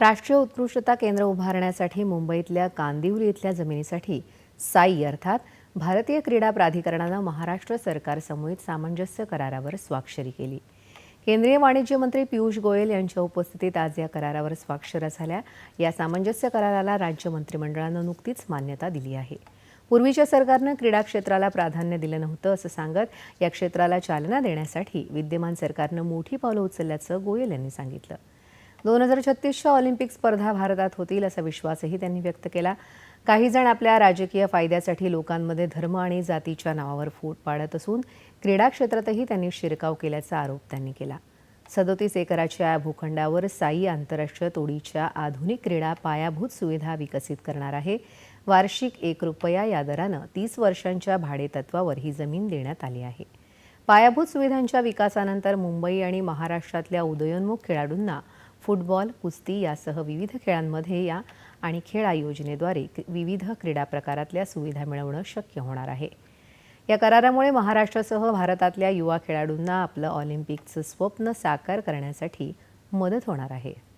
राष्ट्रीय उत्कृष्टता केंद्र उभारण्यासाठी मुंबईतल्या कांदिवली इथल्या जमिनीसाठी साई अर्थात भारतीय क्रीडा प्राधिकरणानं महाराष्ट्र सरकारसमवेत सामंजस्य करारावर स्वाक्षरी केली. केंद्रीय वाणिज्य मंत्री पियुष गोयल यांच्या उपस्थितीत आज या करारावर स्वाक्षऱ्या झाल्या. या सामंजस्य कराराला राज्य मंत्रिमंडळानं नुकतीच मान्यता दिली आहे. पूर्वीच्या सरकारनं क्रीडा क्षेत्राला प्राधान्य दिलं नव्हतं असं सांगत या क्षेत्राला चालना देण्यासाठी विद्यमान सरकारनं मोठी पावलं उचलल्याचं गोयल यांनी सांगितलं. दोन हजार छत्तीसच्या ऑलिम्पिक स्पर्धा भारतात होतील असा विश्वासही त्यांनी व्यक्त केला. काही जण आपल्या राजकीय फायद्यासाठी लोकांमध्ये धर्म आणि जातीच्या नावावर फूट पाडत असून क्रीडा क्षेत्रातही त्यांनी शिरकाव केल्याचा आरोप त्यांनी केला. सदोतीस एकराच्या या भूखंडावर साई आंतरराष्ट्रीय तोडीच्या आधुनिक क्रीडा पायाभूत सुविधा विकसित करणार आहे. वार्षिक एक रुपया या दरानं तीस वर्षांच्या भाडेतत्वावर ही जमीन देण्यात आली आहे. पायाभूत सुविधांच्या विकासानंतर मुंबई आणि महाराष्ट्रातल्या उदयोन्मुख खेळाडूंना फुटबॉल कुस्ती यासह विविध खेळांमध्ये या आणि खेळ योजनेद्वारे विविध क्रीडा प्रकारातल्या सुविधा मिळवणं शक्य होणार आहे. या करारामुळे महाराष्ट्रासह भारतातल्या युवा खेळाडूंना आपलं ऑलिम्पिकचं स्वप्न साकार करण्यासाठी मदत होणार आहे.